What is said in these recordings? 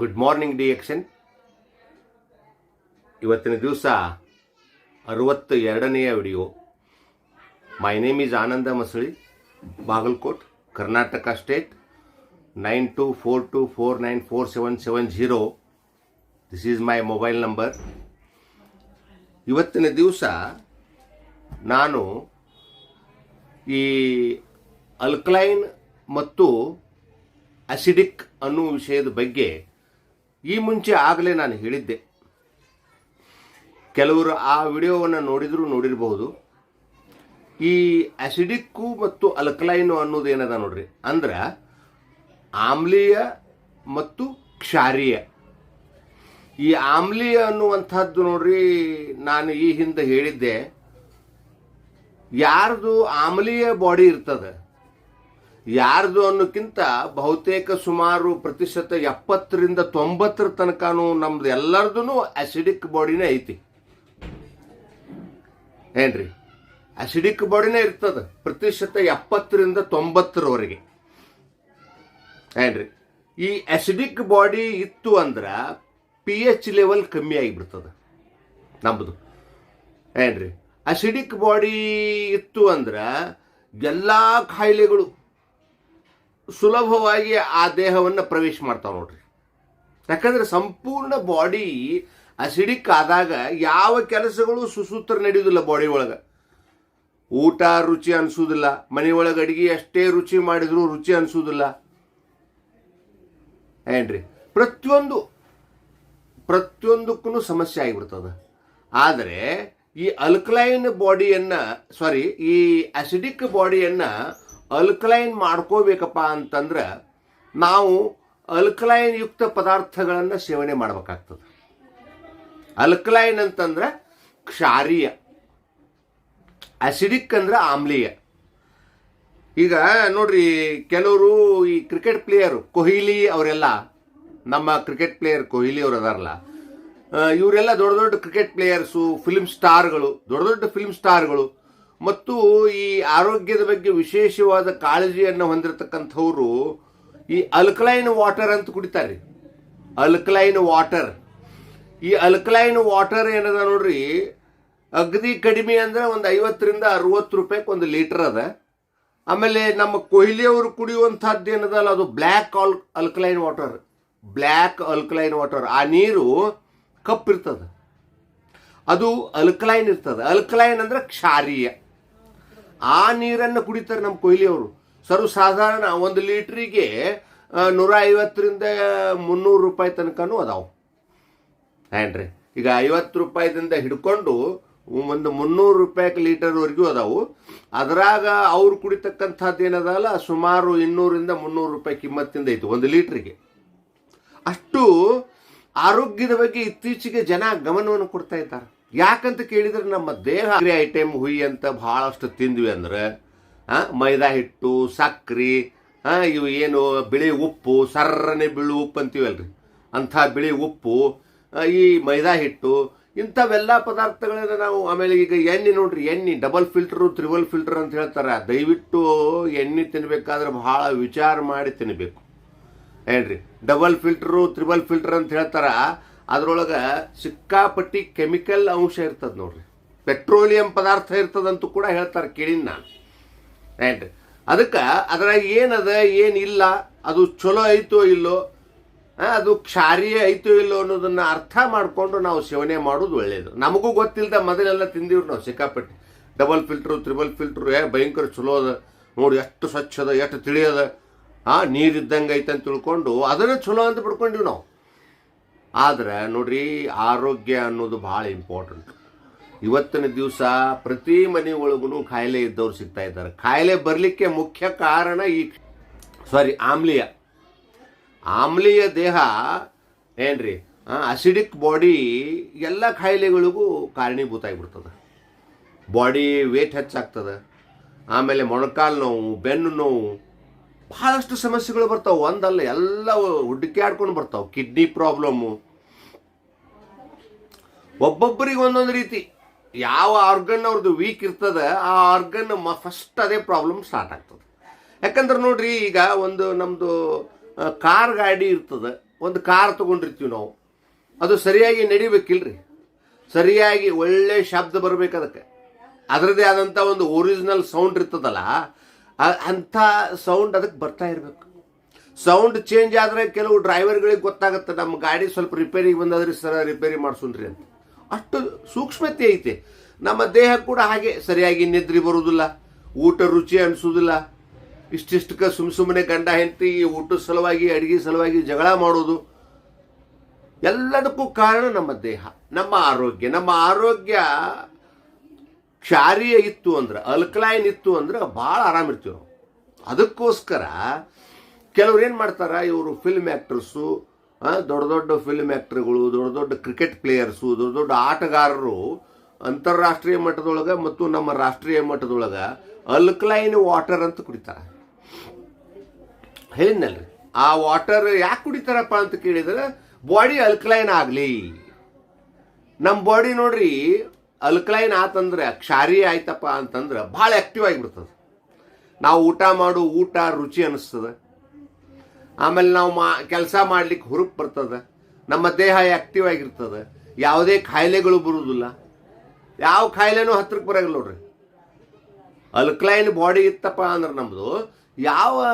Good morning D action ಇವತ್ತಿನ ದಿವಸ ಅರವತ್ತ ಎರಡನೆಯ video. My name is Ananda Masali Bagalkot, Karnataka state nine two four two four nine four seven seven zero this is my mobile number ಇವತ್ತಿನ ದಿವಸ ನಾನು ಈ alkaline ಮತ್ತು acidic ಅನ್ನುವ ವಿಷಯದ ಬಗ್ಗೆ ಈ ಮುಂಚೆ ಆಗಲೇ ನಾನು ಹೇಳಿದ್ದೆ. ಕೆಲವರು ಆ ವಿಡಿಯೋವನ್ನು ನೋಡಿದರೂ ನೋಡಿರಬಹುದು. ಈ ಅಸಿಡಿಕ್ಕು ಮತ್ತು ಅಲ್ಕಲೈನು ಅನ್ನೋದು ಏನದ ನೋಡ್ರಿ? ಅಂದ್ರೆ ಆಮ್ಲೀಯ ಮತ್ತು ಕ್ಷಾರೀಯ. ಈ ಆಮ್ಲೀಯ ಅನ್ನುವಂಥದ್ದು ನೋಡ್ರಿ, ನಾನು ಈ ಹಿಂದೆ ಹೇಳಿದ್ದೆ. ಯಾರದು ಆಮ್ಲೀಯ ಬಾಡಿ ಇರ್ತದೆ ಯಾರ್ದು ಅನ್ನೋಕ್ಕಿಂತ ಬಹುತೇಕ ಸುಮಾರು ಪ್ರತಿಶತ ಎಪ್ಪತ್ತರಿಂದ ತೊಂಬತ್ತರ ತನಕನೂ ನಮ್ದು ಎಲ್ಲರದು ಅಸಿಡಿಕ್ ಬಾಡಿನೇ ಐತಿ. ಏನ್ರಿ? ಅಸಿಡಿಕ್ ಬಾಡಿನೇ ಇರ್ತದ. ಪ್ರತಿಶತ ಎಪ್ಪತ್ತರಿಂದ ತೊಂಬತ್ತರವರೆಗೆ. ಏನ್ರಿ? ಈ ಅಸಿಡಿಕ್ ಬಾಡಿ ಇತ್ತು ಅಂದ್ರೆ ಪಿ ಎಚ್ ಲೆವೆಲ್ ಕಮ್ಮಿ ಆಗಿಬಿಡ್ತದೆ ನಮ್ಮದು ಏನ್ರಿ? ಅಸಿಡಿಕ್ ಬಾಡಿ ಇತ್ತು ಅಂದ್ರೆ ಎಲ್ಲ ಕಾಯಿಲೆಗಳು ಸುಲಭವಾಗಿ ಆ ದೇಹವನ್ನು ಪ್ರವೇಶ ಮಾಡ್ತಾವೆ ನೋಡ್ರಿ. ಯಾಕಂದ್ರೆ ಸಂಪೂರ್ಣ ಬಾಡಿ ಅಸಿಡಿಕ್ ಆದಾಗ ಯಾವ ಕೆಲಸಗಳು ಸುಸೂತ್ರ ನಡೆಯುವುದಿಲ್ಲ ಬಾಡಿ ಒಳಗೆ. ಊಟ ರುಚಿ ಅನಿಸೋದಿಲ್ಲ ಮನೆಯೊಳಗೆ ಅಡಿಗೆ ಅಷ್ಟೇ ರುಚಿ ಮಾಡಿದ್ರು ರುಚಿ ಅನಿಸೋದಿಲ್ಲ ಏನ್ರಿ? ಪ್ರತಿಯೊಂದು ಪ್ರತಿಯೊಂದಕ್ಕೂ ಸಮಸ್ಯೆ ಆಗಿಬಿಡ್ತದೆ. ಆದರೆ ಈ ಅಲ್ಕಲೈನ್ ಬಾಡಿಯನ್ನು ಸಾರಿ ಈ ಅಸಿಡಿಕ್ ಬಾಡಿಯನ್ನು ಅಲ್ಕಲೈನ್ ಮಾಡ್ಕೋಬೇಕಪ್ಪ ಅಂತಂದ್ರೆ ನಾವು ಅಲ್ಕಲೈನ್ ಯುಕ್ತ ಪದಾರ್ಥಗಳನ್ನು ಸೇವನೆ ಮಾಡಬೇಕಾಗ್ತದೆ. ಅಲ್ಕಲೈನ್ ಅಂತಂದ್ರೆ ಕ್ಷಾರೀಯ ಅಸಿಡಿಕ್ ಅಂದ್ರೆ ಆಮ್ಲೀಯ. ಈಗ ನೋಡ್ರಿ, ಕೆಲವರು ಈ ಕ್ರಿಕೆಟ್ ಪ್ಲೇಯರು ಕೊಹ್ಲಿ ಅವರೆಲ್ಲ, ನಮ್ಮ ಕ್ರಿಕೆಟ್ ಪ್ಲೇಯರ್ ಕೊಹ್ಲಿ ಅವರು ಅದಾರಲ್ಲ ಇವರೆಲ್ಲ ದೊಡ್ಡ ದೊಡ್ಡ ಕ್ರಿಕೆಟ್ ಪ್ಲೇಯರ್ಸು ಫಿಲ್ಮ್ ಸ್ಟಾರ್ಗಳು ದೊಡ್ಡ ದೊಡ್ಡ ಫಿಲ್ಮ್ ಸ್ಟಾರ್ಗಳು ಮತ್ತು ಈ ಆರೋಗ್ಯದ ಬಗ್ಗೆ ವಿಶೇಷವಾದ ಕಾಳಜಿಯನ್ನು ಹೊಂದಿರತಕ್ಕಂಥವ್ರು ಈ ಅಲ್ಕಲೈನ್ ವಾಟರ್ ಅಂತ ಕುಡಿತಾರೆ. ಅಲ್ಕಲೈನ್ ವಾಟರ್ ಈ ಅಲ್ಕಲೈನ್ ವಾಟರ್ ಏನದ ನೋಡ್ರಿ, ಅಗದಿ ಕಡಿಮೆ ಅಂದ್ರೆ ಒಂದು ಐವತ್ತರಿಂದ ಅರವತ್ತು ರೂಪಾಯಿಗೆ ಒಂದು ಲೀಟರ್ ಅದ. ಆಮೇಲೆ ನಮ್ಮ ಕೊಹ್ಲಿಯವರು ಕುಡಿಯುವಂಥದ್ದು ಏನದಲ್ಲ ಅದು black al alkaline water black alkaline water ಆ ನೀರು ಕಪ್ಪಿರ್ತದೆ ಅದು ಅಲ್ಕಲೈನ್ ಇರ್ತದೆ. ಅಲ್ಕಲೈನ್ ಅಂದ್ರೆ ಕ್ಷಾರೀಯ. ಆ ನೀರನ್ನು ಕುಡಿತಾರೆ ನಮ್ಮ ಕೊಹ್ಲಿ ಅವರು ಸರ್ವ ಸಾಧಾರಣ ಒಂದು ಲೀಟ್ರಿಗೆ ನೂರ ಐವತ್ತರಿಂದ ಮುನ್ನೂರು ರೂಪಾಯಿ ತನಕನೂ ಅದಾವು. ಏನ್ರಿ? ಈಗ ಐವತ್ತು ರೂಪಾಯಿದಿಂದ ಹಿಡ್ಕೊಂಡು ಒಂದು ಮುನ್ನೂರು ರೂಪಾಯಿ ಲೀಟರ್ವರೆಗೂ ಅದಾವು. ಅದರಾಗ ಅವ್ರು ಕುಡಿತಕ್ಕಂಥದ್ದು ಏನದಲ್ಲ, ಸುಮಾರು ಇನ್ನೂರಿಂದ ಮುನ್ನೂರು ರೂಪಾಯಿ ಕಿಮ್ಮತ್ತಿಂದ ಐತಿ ಒಂದು ಲೀಟ್ರಿಗೆ. ಅಷ್ಟು ಆರೋಗ್ಯದ ಬಗ್ಗೆ ಇತ್ತೀಚೆಗೆ ಜನ ಗಮನವನ್ನು ಕೊಡ್ತಾ ಇದ್ದಾರೆ. ಯಾಕಂತ ಕೇಳಿದ್ರೆ ನಮ್ಮ ದೇಹ ಐಟಮ್ ಹುಯಿ ಅಂತ ಬಹಳಷ್ಟು ತಿಂದ್ವಿ ಅಂದ್ರೆ ಮೈದಾ ಹಿಟ್ಟು ಸಕ್ಕರೆ ಇವು ಏನು ಬಿಳಿ ಉಪ್ಪು, ಸರ್ರನೆ ಬಿಳಿ ಉಪ್ಪು ಅಂತೀವಲ್ರಿ. ಅಂಥ ಬಿಳಿ ಉಪ್ಪು ಈ ಮೈದಾ ಹಿಟ್ಟು, ಇಂಥವೆಲ್ಲ ಪದಾರ್ಥಗಳನ್ನ ನಾವು ಆಮೇಲೆ ಈಗ ಎಣ್ಣೆ ನೋಡ್ರಿ, ಎಣ್ಣೆ ಡಬಲ್ ಫಿಲ್ಟರ್ ತ್ರಿಬಲ್ ಫಿಲ್ಟರ್ ಅಂತ ಹೇಳ್ತಾರೆ. ದಯವಿಟ್ಟು ಎಣ್ಣೆ ತಿನ್ಬೇಕಾದ್ರೆ ಬಹಳ ವಿಚಾರ ಮಾಡಿ ತಿನ್ನಬೇಕು ಏನ್ರಿ? ಡಬಲ್ ಫಿಲ್ಟರು ತ್ರಿಬಲ್ ಫಿಲ್ಟರ್ ಅಂತ ಹೇಳ್ತಾರ. ಅದ್ರೊಳಗೆ ಸಿಕ್ಕಾಪಟ್ಟಿ ಕೆಮಿಕಲ್ ಅಂಶ ಇರ್ತದೆ ನೋಡ್ರಿ. ಪೆಟ್ರೋಲಿಯಂ ಪದಾರ್ಥ ಇರ್ತದಂತೂ ಕೂಡ ಹೇಳ್ತಾರೆ ಕೇಳಿನ ನಾನು. ಏನ್ರಿ ಅದಕ್ಕೆ ಅದ್ರಾಗ ಏನದ, ಏನಿಲ್ಲ, ಅದು ಚಲೋ ಐತೋ ಇಲ್ಲೋ ಅದು ಕ್ಷಾರಿಯ ಐತೋ ಇಲ್ಲೋ ಅನ್ನೋದನ್ನು ಅರ್ಥ ಮಾಡಿಕೊಂಡು ನಾವು ಸೇವನೆ ಮಾಡೋದು ಒಳ್ಳೆಯದು ನಮಗೂ ಗೊತ್ತಿಲ್ಲದ ಮೊದಲೆಲ್ಲ ತಿಂದಿವ್ರು ನಾವು ಸಿಕ್ಕಾಪಟ್ಟಿ. ಡಬಲ್ ಫಿಲ್ಟ್ರು, ತ್ರಿಬಲ್ ಫಿಲ್ಟ್ರು, ಏ, ಭಯಂಕರ ಚಲೋ ಅದ. ನೋಡಿ ಎಷ್ಟು ಸ್ವಚ್ಛದ ಎಷ್ಟು ತಿಳಿಯದ ಆ, ನೀರಿದ್ದಂಗೆ ಐತೆ ಅಂತ ತಿಳ್ಕೊಂಡು ಅದನ್ನು ಚಲೋ ಅಂತ ಬಿಡ್ಕೊಂಡಿವಿ ನಾವು. ಆದ್ರೆ ನೋಡ್ರಿ, ಆರೋಗ್ಯ ಅನ್ನೋದು ಭಾಳ ಇಂಪಾರ್ಟೆಂಟ್ ಇವತ್ತಿನ ದಿವಸ ಪ್ರತಿ ಮನೆ ಒಳಗೂ ಕಾಯಿಲೆ ಇದ್ದವ್ರು ಸಿಗ್ತಾ ಇದ್ದಾರೆ. ಕಾಯಿಲೆ ಬರಲಿಕ್ಕೆ ಮುಖ್ಯ ಕಾರಣ ಈ ಸಾರಿ ಆಮ್ಲೀಯ. ಆಮ್ಲೀಯ ದೇಹ ಏನ್ರಿ ಅಸಿಡಿಕ್ ಬಾಡಿ ಎಲ್ಲ ಕಾಯಿಲೆಗಳಿಗೂ ಕಾರಣೀಭೂತ ಆಗಿಬಿಡ್ತದೆ ಬಾಡಿ ವೇಟ್ ಹೆಚ್ಚಾಗ್ತದೆ. ಆಮೇಲೆ ಮೊಣಕಾಲು ನೋವು, ಬೆನ್ನು ನೋವು ಬಹಳಷ್ಟು ಸಮಸ್ಯೆಗಳು ಬರ್ತಾವೆ. ಒಂದಲ್ಲ, ಎಲ್ಲ ಆಡ್ಕೊಂಡು ಬರ್ತಾವೆ. ಕಿಡ್ನಿ ಪ್ರಾಬ್ಲಮ್ಮು ಒಬ್ಬೊಬ್ಬರಿಗೆ ಒಂದೊಂದು ರೀತಿ. ಯಾವ ಆರ್ಗನ್ ಅವ್ರದ್ದು ವೀಕ್ ಇರ್ತದೆ, ಆ ಆರ್ಗನ್ ಫಸ್ಟ್ ಅದೇ ಪ್ರಾಬ್ಲಮ್ ಸ್ಟಾರ್ಟ್ ಆಗ್ತದೆ. ಯಾಕಂದ್ರೆ ನೋಡ್ರಿ, ಈಗ ಒಂದು ನಮ್ಮದು ಕಾರ್ ಗಾಡಿ ಇರ್ತದೆ. ಒಂದು ಕಾರ್ ತೊಗೊಂಡಿರ್ತೀವಿ ನಾವು. ಅದು ಸರಿಯಾಗಿ ನಡಿಬೇಕಿಲ್ರಿ? ಸರಿಯಾಗಿ ಒಳ್ಳೆ ಶಬ್ದ ಬರ್ಬೇಕು ಅದಕ್ಕೆ. ಅದರದೇ ಆದಂಥ ಒಂದು ಒರಿಜಿನಲ್ ಸೌಂಡ್ ಇರ್ತದಲ್ಲ ಅಂಥ ಸೌಂಡ್ ಅದಕ್ಕೆ ಬರ್ತಾ ಇರಬೇಕು. ಸೌಂಡ್ ಚೇಂಜ್ ಆದರೆ ಕೆಲವು ಡ್ರೈವರ್ಗಳಿಗೆ ಗೊತ್ತಾಗುತ್ತೆ, ನಮ್ಮ ಗಾಡಿ ಸ್ವಲ್ಪ ರಿಪೇರಿಗೆ ಬಂದಾದ್ರೆ ಸರ ರಿಪೇರಿ ಮಾಡಿಸೋಣ್ರಿ ಅಂತ. ಅಷ್ಟು ಸೂಕ್ಷ್ಮತೆ ಐತೆ. ನಮ್ಮ ದೇಹ ಕೂಡ ಹಾಗೆ ಸರಿಯಾಗಿ ನಿದ್ರೆ ಬರುವುದಿಲ್ಲ, ಊಟ ರುಚಿ ಅನಿಸೋದಿಲ್ಲ ಇಷ್ಟಿಷ್ಟಕ್ಕೆ ಸುಮ್ಮ ಸುಮ್ಮನೆ ಗಂಡ ಹೆಂಡತಿ ಊಟದ ಸಲುವಾಗಿ, ಅಡಿಗೆ ಸಲುವಾಗಿ ಜಗಳ ಮಾಡೋದು, ಎಲ್ಲದಕ್ಕೂ ಕಾರಣ ನಮ್ಮ ದೇಹ, ನಮ್ಮ ಆರೋಗ್ಯ. ನಮ್ಮ ಆರೋಗ್ಯ ಕ್ಷಾರೀಯ ಇತ್ತು ಅಂದ್ರೆ, ಅಲ್ಕಲೈನ್ ಇತ್ತು ಅಂದ್ರೆ ಭಾಳ ಆರಾಮಿರ್ತೀವಿ ನಾವು. ಅದಕ್ಕೋಸ್ಕರ ಕೆಲವ್ರು ಏನು ಮಾಡ್ತಾರೆ, ಇವರು ಫಿಲ್ಮ್ ಆ್ಯಕ್ಟರ್ಸು ದೊಡ್ಡ ದೊಡ್ಡ ಫಿಲ್ಮ್ ಆ್ಯಕ್ಟರ್ಗಳು ದೊಡ್ಡ ದೊಡ್ಡ ಕ್ರಿಕೆಟ್ ಪ್ಲೇಯರ್ಸು ದೊಡ್ಡ ದೊಡ್ಡ ಆಟಗಾರರು ಅಂತಾರಾಷ್ಟ್ರೀಯ ಮಟ್ಟದೊಳಗೆ ಮತ್ತು ನಮ್ಮ ರಾಷ್ಟ್ರೀಯ ಮಟ್ಟದೊಳಗೆ ಅಲ್ಕಲೈನ್ ವಾಟರ್ ಅಂತ ಕುಡಿತಾರೆ. ಹೇಳಿದ್ನಲ್ರಿ? ಆ ವಾಟರ್ ಯಾಕೆ ಕುಡಿತಾರಪ್ಪ ಅಂತ ಕೇಳಿದ್ರೆ ಬಾಡಿ ಅಲ್ಕಲೈನ್ ಆಗಲಿ. ನಮ್ಮ ಬಾಡಿ ನೋಡ್ರಿ ಅಲ್ಕಲೈನ್ ಆತಂದ್ರೆ, ಕ್ಷಾರಿ ಆಯ್ತಪ್ಪ ಅಂತಂದ್ರೆ ಭಾಳ ಆ್ಯಕ್ಟಿವ್ ಆಗಿಬಿಡ್ತದೆ. ನಾವು ಊಟ ಮಾಡು, ಊಟ, ರುಚಿ ಅನಿಸ್ತದೆ ಆಮೇಲೆ ನಾವು ಮಾ, ಕೆಲಸ ಮಾಡ್ಲಿಕ್ಕೆ ಹುರುಪು ಬರ್ತದೆ. ನಮ್ಮ ದೇಹ ಆ್ಯಕ್ಟಿವ್ ಆಗಿರ್ತದೆ. ಯಾವುದೇ ಖಾಯಿಲೆಗಳು ಬರುವುದಿಲ್ಲ. ಯಾವ ಕಾಯಿಲೆನೂ ಹತ್ರಕ್ಕೆ ಬರೋಲ್ಲ ನೋಡ್ರಿ. ಅಲ್ಕ್ಲೈನ್ ಬಾಡಿ ಇತ್ತಪ್ಪ ಅಂದ್ರೆ ನಮ್ಮದು ಯಾವ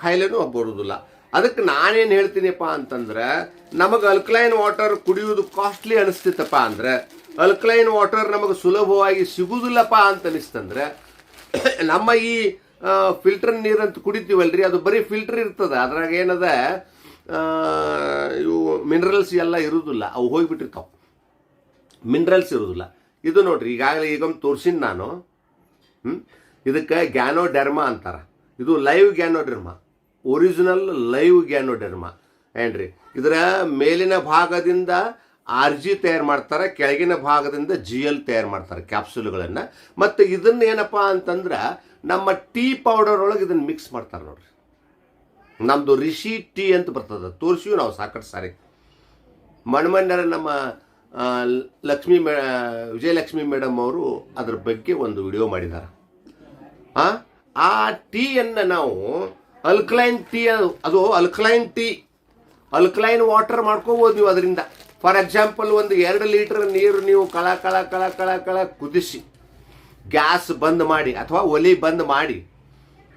ಕಾಯಿಲೆನೂ ಬರುವುದಿಲ್ಲ. ಅದಕ್ಕೆ ನಾನೇನು ಹೇಳ್ತೀನಿಪ್ಪ ಅಂತಂದ್ರೆ, ನಮಗೆ ಅಲ್ಕ್ಲೈನ್ ವಾಟರ್ ಕುಡಿಯೋದು ಕಾಸ್ಟ್ಲಿ ಅನಿಸ್ತಿತ್ತಪ್ಪ ಅಂದ್ರೆ ಅಲ್ಕಲೈನ್ ವಾಟರ್ ನಮಗೆ ಸುಲಭವಾಗಿ ಸಿಗುವುದಿಲ್ಲಪ್ಪ ಅಂತ ಅನಿಸ್ತಂದ್ರೆ, ನಮ್ಮ ಈ ಫಿಲ್ಟರ್ ನೀರಂತ ಕುಡಿತೀವಲ್ರಿ, ಅದು ಬರೀ ಫಿಲ್ಟರ್ ಇರ್ತದೆ. ಅದ್ರಾಗ ಏನದ ಇವು ಮಿನರಲ್ಸ್ ಎಲ್ಲ ಇರುವುದಿಲ್ಲ ಅವು ಹೋಗಿಬಿಟ್ಟಿರ್ತಾವೆ. ಮಿನರಲ್ಸ್ ಇರುವುದಿಲ್ಲ ಇದು ನೋಡ್ರಿ, ಈಗಾಗಲೇ ಈಗ ತೋರ್ಸಿನಿ ನಾನು? ಇದಕ್ಕೆ ಗ್ಯಾನೋಡೆರ್ಮಾ ಅಂತಾರ. ಇದು live ganoderma. Original live ganoderma. ಏನ್ರಿ? ಇದರ ಮೇಲಿನ ಭಾಗದಿಂದ ಆರ್ ಜಿ ತಯಾರು ಮಾಡ್ತಾರೆ, ಕೆಳಗಿನ ಭಾಗದಿಂದ ಜಿ ಎಲ್ ತಯಾರು ಮಾಡ್ತಾರೆ ಕ್ಯಾಪ್ಸೂಲ್ಗಳನ್ನು. ಮತ್ತು ಇದನ್ನ ಏನಪ್ಪ ಅಂತಂದ್ರೆ ನಮ್ಮ ಟೀ ಪೌಡರ್ ಒಳಗೆ ಇದನ್ನು ಮಿಕ್ಸ್ ಮಾಡ್ತಾರೆ ನೋಡ್ರಿ. ನಮ್ಮದು ರಿಷಿ ಟೀ ಅಂತ ಬರ್ತದೆ ತೋರಿಸಿವಿ ನಾವು ಸಾಕಷ್ಟು ಸಾರಿ. ಮಣ್ಮಣ್ಣರ ನಮ್ಮ ಲಕ್ಷ್ಮಿ ಮೇ, ವಿಜಯಲಕ್ಷ್ಮಿ ಮೇಡಮ್ ಅವರು ಅದ್ರ ಬಗ್ಗೆ ಒಂದು ವಿಡಿಯೋ ಮಾಡಿದ್ದಾರೆ ಆ ಆ ಟೀಯನ್ನು ನಾವು ಅಲ್ಕ್ಲೈನ್ ಟೀ ಅದು ಅಲ್ಕ್ಲೈನ್ ಟೀ ಅಲ್ಕ್ಲೈನ್ ವಾಟರ್ ಮಾಡ್ಕೋಬೋದು ನೀವು ಅದರಿಂದ. ಫಾರ್ ಎಕ್ಸಾಂಪಲ್ ಒಂದು ಎರಡು ಲೀಟರ್ ನೀರು ನೀವು ಕಳ ಕಳ ಕಳ ಕಳ ಕಳ ಕುದಿಸಿ. ಗ್ಯಾಸ್ ಬಂದ್ ಮಾಡಿ ಅಥವಾ ಒಲಿ ಬಂದ್ ಮಾಡಿ.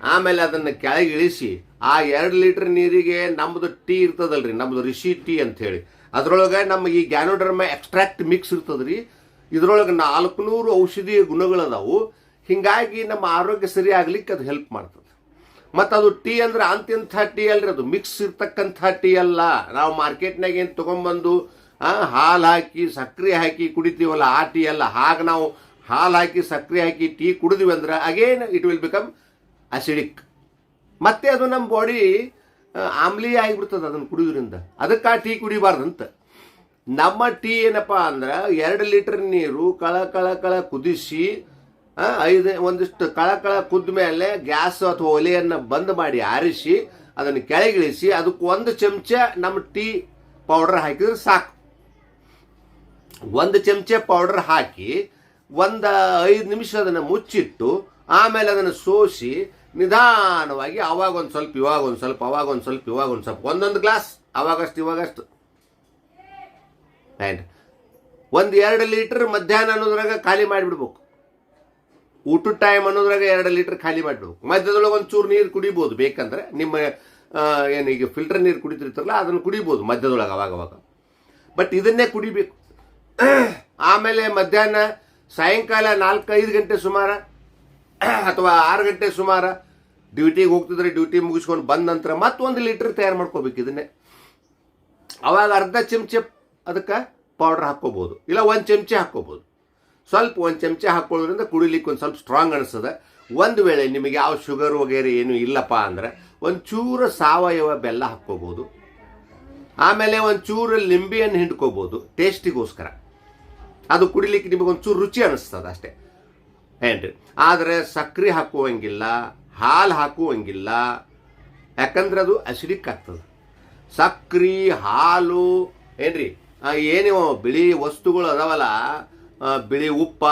ಆಮೇಲೆ ಅದನ್ನು ಕೆಳಗೆ ಇಳಿಸಿ ಆ ಎರಡು ಲೀಟರ್ ನೀರಿಗೆ ನಮ್ಮದು ಟೀ ಇರ್ತದಲ್ರಿ ನಮ್ಮದು ರಿಷಿ ಟೀ ಅಂತ ಹೇಳಿ ಅದರೊಳಗೆ ನಮ್ಮ ಈ ಗ್ಯಾನೋಡರ್ಮ ಎಕ್ಸ್ಟ್ರಾಕ್ಟ್ ಮಿಕ್ಸ್ ಇರ್ತದ್ರಿ. ಇದ್ರೊಳಗೆ ನಾಲ್ಕುನೂರು ಔಷಧೀಯ ಗುಣಗಳದಾವು. ಹಿಂಗಾಗಿ ನಮ್ಮ ಆರೋಗ್ಯ ಸರಿ ಆಗ್ಲಿಕ್ಕೆ ಅದು ಹೆಲ್ಪ್ ಮಾಡ್ತದೆ. ಮತ್ತು ಅದು ಟೀ ಅಂದ್ರೆ ಅಂತಿಂಥ ಟೀ ಅಲ್ರಿ ಅದು. ಮಿಕ್ಸ್ ಇರ್ತಕ್ಕಂಥ ಟೀ ಅಲ್ಲ. ನಾವು ಮಾರ್ಕೆಟ್ನಾಗ ಏನು ತೊಗೊಂಬಂದು ಹಾಲು ಹಾಕಿ ಸಕ್ಕರೆ ಹಾಕಿ ಕುಡಿತೀವಲ್ಲ, ಆ ಟೀ ಅಲ್ಲ. ಹಾಗೆ ನಾವು ಹಾಲು ಹಾಕಿ ಸಕ್ಕರೆ ಹಾಕಿ, ಟೀ ಕುಡಿದ್ವಿ ಅಂದ್ರೆ again it will become acidic ಮತ್ತೆ ಅದು ನಮ್ಮ ಬಾಡಿ ಆಮ್ಲೀಯ ಆಗಿಬಿಡ್ತದೆ ಅದನ್ನು ಕುಡಿಯೋದ್ರಿಂದ ಅದಕ್ಕೆ ಆ ಟೀ ಕುಡಿಬಾರ್ದಂತ. ನಮ್ಮ ಟೀ ಏನಪ್ಪ ಅಂದ್ರೆ ಎರಡು ಲೀಟರ್ ನೀರು ಕಳ ಕಳ ಕಳ ಕುದಿಸಿ ಐದು, ಒಂದಿಷ್ಟು ಕಳ ಕಳ ಕುದ್ದ ಮೇಲೆ ಗ್ಯಾಸ್ ಅಥವಾ ಒಲೆಯನ್ನು ಬಂದ್ ಮಾಡಿ ಆರಿಸಿ, ಅದನ್ನು ಕೆಳಗಿಳಿಸಿ, ಅದಕ್ಕೆ ಒಂದು ಚಮಚ ನಮ್ಮ ಟೀ ಪೌಡರ್ ಹಾಕಿದ್ರೆ ಸಾಕು. ಒಂದು ಚಮಚೆ ಪೌಡರ್ ಹಾಕಿ ಒಂದು ಐದು ನಿಮಿಷ ಅದನ್ನು ಮುಚ್ಚಿಟ್ಟು ಆಮೇಲೆ ಅದನ್ನು ಸೋಸಿ ನಿಧಾನವಾಗಿ ಅವಾಗ ಒಂದು ಸ್ವಲ್ಪ, ಇವಾಗ ಒಂದು ಸ್ವಲ್ಪ, ಅವಾಗ ಒಂದು ಸ್ವಲ್ಪ, ಇವಾಗ ಒಂದು ಸ್ವಲ್ಪ, ಒಂದೊಂದು ಗ್ಲಾಸ್ ಅವಾಗಷ್ಟು, ಇವಾಗಷ್ಟು. ಆ್ಯಂಡ್ ಒಂದು ಎರಡು ಲೀಟ್ರ್ ಮಧ್ಯಾಹ್ನ ಅನ್ನೋದ್ರಾಗ ಖಾಲಿ ಮಾಡಿಬಿಡ್ಬೇಕು. ಊಟದ ಟೈಮ್ ಅನ್ನೋದ್ರಾಗ ಎರಡು ಲೀಟ್ರ್ ಖಾಲಿ ಮಾಡಿಬಿಡ್ಬೇಕು. ಮಧ್ಯದೊಳಗೆ ಒಂದು ಚೂರು ನೀರು ಕುಡಿಬೋದು, ಬೇಕಂದ್ರೆ ನಿಮ್ಮ ಏನು ಈಗ ಫಿಲ್ಟರ್ ನೀರು ಕುಡಿತಿರ್ತಾರಲ್ಲ, ಅದನ್ನು ಕುಡಿಬೋದು ಮಧ್ಯದೊಳಗೆ, ಅವಾಗ ಅವಾಗ. ಬಟ್ ಇದನ್ನೇ ಕುಡಿಬೇಕು. ಆಮೇಲೆ ಮಧ್ಯಾಹ್ನ ಸಾಯಂಕಾಲ ನಾಲ್ಕೈದು ಗಂಟೆ ಸುಮಾರ, ಅಥವಾ ಆರು ಗಂಟೆ ಸುಮಾರ ಡ್ಯೂಟಿಗೆ ಹೋಗ್ತಿದ್ರೆ ಡ್ಯೂಟಿ ಮುಗಿಸ್ಕೊಂಡು ಬಂದ ನಂತರ ಮತ್ತೊಂದು ಲೀಟ್ರ್ ತಯಾರು ಮಾಡ್ಕೋಬೇಕು ಇದನ್ನೇ. ಅವಾಗ ಅರ್ಧ ಚಮಚೆ ಅದಕ್ಕೆ ಪೌಡ್ರ್ ಹಾಕ್ಕೋಬೋದು. ಇಲ್ಲ ಒಂದು ಚಮಚೆ ಹಾಕ್ಕೋಬೋದು. ಸ್ವಲ್ಪ ಒಂದು ಚಮಚೆ ಹಾಕ್ಕೊಳ್ಳೋದ್ರಿಂದ ಕುಡಿಲಿಕ್ಕೆ ಒಂದು ಸ್ವಲ್ಪ ಸ್ಟ್ರಾಂಗ್ ಅನಿಸ್ತದೆ. ಒಂದು ವೇಳೆ ನಿಮಗೆ ಯಾವ ಶುಗರ್ ವಗೇರೆ ಏನು ಇಲ್ಲಪ್ಪ ಅಂದ್ರೆ ಒಂಚೂರು ಚೂರು ಸಾವಯವ ಬೆಲ್ಲ ಹಾಕ್ಕೋಬೋದು. ಆಮೇಲೆ ಒಂಚೂರು ಚೂರು ಲಿಂಬೆಯನ್ನು ಹಿಂಡ್ಕೋಬೋದು ಟೇಸ್ಟಿಗೋಸ್ಕರ ಅದು ಕುಡಿಲಿಕ್ಕೆ ನಿಮಗೆ ಒಂಚೂರು ರುಚಿ ಅನಿಸ್ತದೆ ಅಷ್ಟೇ. ಏನ್ರಿ ಆದರೆ ಸಕ್ಕರೆ ಹಾಕುವಂಗಿಲ್ಲ ಹಾಲು ಹಾಕುವಂಗಿಲ್ಲ ಯಾಕಂದ್ರೆ ಅದು ಅಸಿಡಿಕ್ ಆಗ್ತದೆ. ಸಕ್ಕರೆ ಹಾಲು ಏನ್ರಿ ಆ, ಏನೇವೋ ಬಿಳಿ ವಸ್ತುಗಳು ಅದಾವಲ್ಲ ಬಿಳಿ ಉಪ್ಪ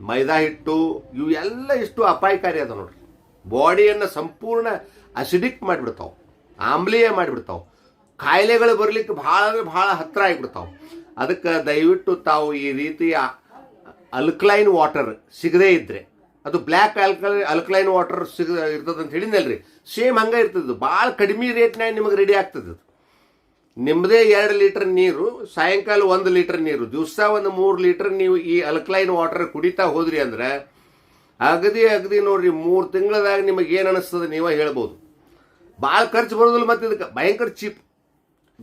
ಮೈದಾ ಹಿಟ್ಟು ಇವು ಎಲ್ಲ ಇಷ್ಟು ಅಪಾಯಕಾರಿ ಅದ ನೋಡ್ರಿ. ಬಾಡಿಯನ್ನು ಸಂಪೂರ್ಣ ಅಸಿಡಿಕ್ ಮಾಡಿಬಿಡ್ತಾವೆ. ಆಮ್ಲೀಯ ಮಾಡಿಬಿಡ್ತಾವೆ. ಕಾಯಿಲೆಗಳು ಬರಲಿಕ್ಕೆ ಭಾಳ ಅಂದ್ರೆ ಭಾಳ ಹತ್ತಿರ ಆಗಿಬಿಡ್ತಾವೆ. ಅದಕ್ಕೆ ದಯವಿಟ್ಟು ತಾವು ಈ ರೀತಿಯ ಅಲ್ಕ್ಲೈನ್ ವಾಟರ್ ಸಿಗದೇ ಇದ್ರೆ, ಅದು ಬ್ಲ್ಯಾಕ್ ಆಲ್ಕಲೈ ಅಲ್ಕ್ಲೈನ್ ವಾಟರ್ ಸಿಗ ಇರ್ತದೆ ಅಂತ ಹೇಳಿದ್ನಲ್ರಿ? ಸೇಮ್ ಹಂಗೆ ಇರ್ತದೆ ಭಾಳ ಕಡಿಮೆ ರೇಟ್ನಾಗ ನಿಮಗೆ ರೆಡಿ ಆಗ್ತದೆ ನಿಮ್ಮದೇ ಎರಡು ಲೀಟರ್ ನೀರು, ಸಾಯಂಕಾಲ ಒಂದು ಲೀಟರ್ ನೀರು, ದಿವಸ ಒಂದು ಮೂರು ಲೀಟರ್ ನೀವು ಈ ಅಲ್ಕ್ಲೈನ್ ವಾಟರ್ ಕುಡಿತಾ ಹೋದ್ರಿ ಅಂದ್ರೆ, ಅಗದಿ ಅಗದಿ ನೋಡ್ರಿ, ಮೂರು ತಿಂಗಳದಾಗ ನಿಮಗೆ ಏನು ಅನಿಸ್ತದೆ ನೀವೇ ಹೇಳ್ಬೋದು. ಭಾಳ ಖರ್ಚು ಬರೋದಿಲ್ಲ ಮತ್ತು ಇದಕ್ಕೆ ಭಯಂಕರ cheap.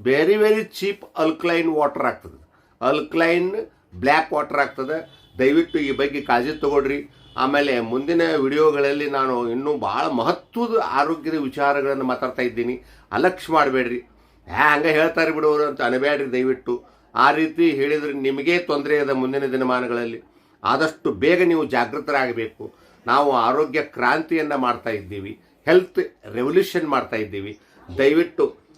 Very very cheap alkaline water ಆಗ್ತದೆ. ಅಲ್ಕ್ಲೈನ್ ಬ್ಲ್ಯಾಕ್ ವಾಟರ್ ಆಗ್ತದೆ. ದಯವಿಟ್ಟು ಈ ಬಗ್ಗೆ ಕಾಳಜಿ ತಗೊಳ್ರಿ. ಆಮೇಲೆ ಮುಂದಿನ ವಿಡಿಯೋಗಳಲ್ಲಿ ನಾನು ಇನ್ನೂ ಭಾಳ ಮಹತ್ವದ ಆರೋಗ್ಯದ ವಿಚಾರಗಳನ್ನು ಮಾತಾಡ್ತಾ ಇದ್ದೀನಿ. ಅಲಕ್ಷ್ಯ ಮಾಡಬೇಡ್ರಿ ಹ್ಯಾ ಹಂಗೆ ಹೇಳ್ತಾರೆ ಬಿಡೋರು ಅಂತ ಅನಬೇಡ್ರಿ ದಯವಿಟ್ಟು. ಆ ರೀತಿ ಹೇಳಿದರೆ ನಿಮಗೇ ತೊಂದರೆ ಇದೆ ಮುಂದಿನ ದಿನಮಾನಗಳಲ್ಲಿ. ಆದಷ್ಟು ಬೇಗ ನೀವು ಜಾಗೃತರಾಗಬೇಕು. ನಾವು ಆರೋಗ್ಯ ಕ್ರಾಂತಿಯನ್ನು ಮಾಡ್ತಾ ಇದ್ದೀವಿ. ಹೆಲ್ತ್ ರೆವಲ್ಯೂಷನ್ ಮಾಡ್ತಾ ಇದ್ದೀವಿ. ದಯವಿಟ್ಟು